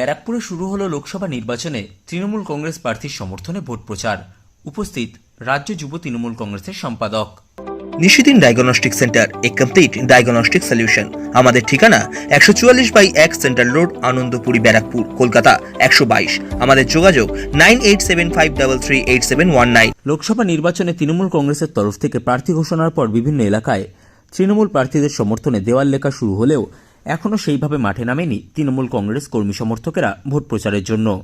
ব্যারাকপুরে শুরু হলো লোকসভা নির্বাচনে তৃণমূল কংগ্রেস প্রার্থীর সমর্থনে ভোট প্রচার। উপস্থিত রাজ্য যুব তৃণমূল কংগ্রেসের সম্পাদক। নিশিদিন ডায়াগনস্টিক সেন্টার এ কমপ্লিট ডায়াগনস্টিক সলিউশন। আমাদের ঠিকানা একশো চুয়াল্লিশ বাই এক সেন্ট্রাল রোড আনন্দপুরি ব্যারাকপুর কলকাতা একশো বাইশ। আমাদের যোগাযোগ nine eight seven five double three eight seven one nine. Lok Sabha নির্বাচনে তৃণমূল কংগ্রেসের তরফ থেকে প্রার্থী ঘোষণার পর বিভিন্ন এলাকায় তৃণমূল প্রার্থীদের সমর্থনে দেওয়াল লেখা শুরু হলেও এখনও সেইভাবে মাঠে নামেনি তৃণমূল কংগ্রেস কর্মী সমর্থকেরা ভোট প্রচারের জন্য।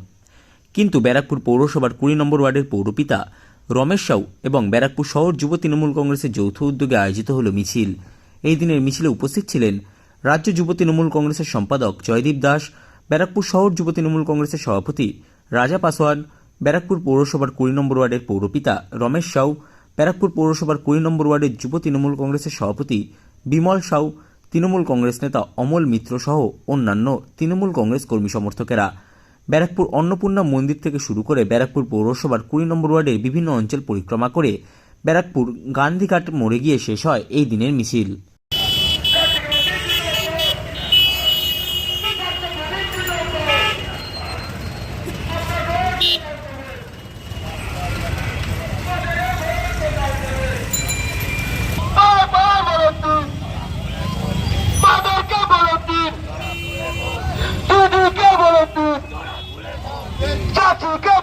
কিন্তু ব্যারাকপুর পৌরসভার কুড়ি নম্বর ওয়ার্ডের পৌরপিতা রমেশ সাউ এবং ব্যারাকপুর শহর যুব তৃণমূল কংগ্রেসের যৌথ উদ্যোগে আয়োজিত হল মিছিল। এই দিনের মিছিলে উপস্থিত ছিলেন রাজ্য যুব তৃণমূল কংগ্রেসের সম্পাদক জয়দীপ দাস, ব্যারাকপুর শহর যুব তৃণমূল কংগ্রেসের সভাপতি রাজা পাসওয়ান ব্যারাকপুর পৌরসভার কুড়ি নম্বর ওয়ার্ডের পৌরপিতা রমেশ সাউ, ব্যারাকপুর পৌরসভার কুড়ি নম্বর ওয়ার্ডের যুব তৃণমূল কংগ্রেসের সভাপতি বিমল সাউ তৃণমূল কংগ্রেস নেতা অমল মিত্র সহ অন্যান্য তৃণমূল কংগ্রেস কর্মী সমর্থকেরা। ব্যারাকপুর অন্নপূর্ণা মন্দির থেকে শুরু করে ব্যারাকপুর পৌরসভার কুড়ি নম্বর ওয়ার্ডের বিভিন্ন অঞ্চল পরিক্রমা করে ব্যারাকপুর গান্ধীঘাট মোড়ে গিয়ে শেষ হয় এই দিনের মিছিল।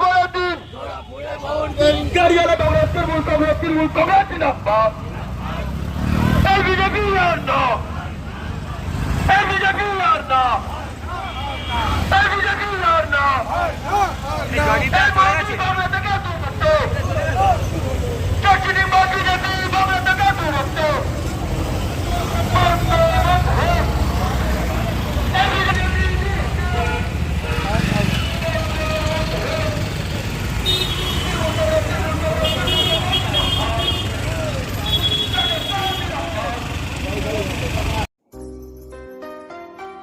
বলো তুই গাড়িওয়ালা কংগ্রেস তৃণমূল কংগ্রেস তৃণমূল কংগ্রেস